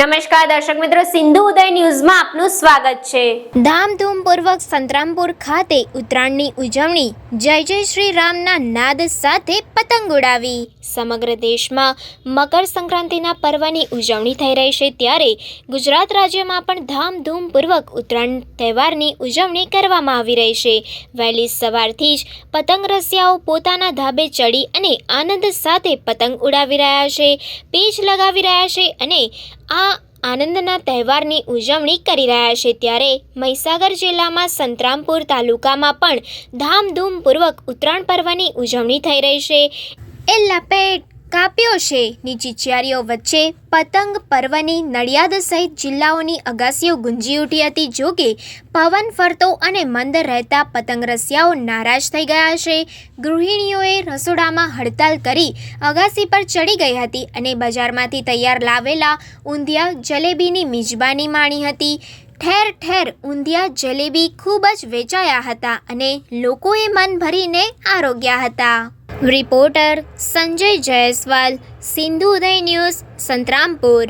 નમસ્કાર, દર્શક મિત્રો. સિંધુ ઉદય ન્યૂઝમાં આપનું સ્વાગત છે. ધામધૂમપૂર્વક સંતરામપુર ખાતે ઉત્તરાયણની ઉજવણી. જય જય શ્રી રામના નાદ સાથે પતંગ ઉડાવી. સમગ્ર દેશમાં મકર સંક્રાંતિના પર્વની ઉજવણી થઈ રહી છે ત્યારે ગુજરાત રાજ્યમાં પણ ધામધૂમપૂર્વક ઉત્તરાયણ તહેવારની ઉજવણી કરવામાં આવી રહી છે. વહેલી સવારથી જ પતંગ રસિયાઓ પોતાના ધાબે ચડી અને આનંદ સાથે પતંગ ઉડાવી રહ્યા છે, પેચ લગાવી રહ્યા છે અને આ આનંદના તહેવારની ઉજવણી કરી રહ્યા છે ત્યારે મહીસાગર જિલ્લામાં સંતરામપુર તાલુકામાં પણ ધામધૂમપૂર્વક ઉત્તરાયણ પર્વની ઉજવણી થઈ રહી છે. એ લપેટ કાપ્યો છે. નીચી ચિચિયારીઓ વચ્ચે પતંગ પર્વની નડિયાદ સહિત જિલ્લાઓની અગાસીઓ ગુંજી ઉઠી હતી. જો કે, પવન ફરતો અને મંદ રહેતા પતંગ રસિયાઓ નારાજ થઈ ગયા છે. ગૃહિણીઓએ રસોડામાં હડતાલ કરી અગાસી પર ચડી ગઈ હતી અને બજારમાંથી તૈયાર લાવેલા ઊંધિયા જલેબીની મિજબાની માણી હતી. ઠેર ઠેર ઊંધિયા જલેબી ખૂબ જ વેચાયા હતા અને લોકોએ મન ભરીને આરોગ્યા હતા. Reporter Sanjay Jaiswal Sindhu Uday news Santrampur.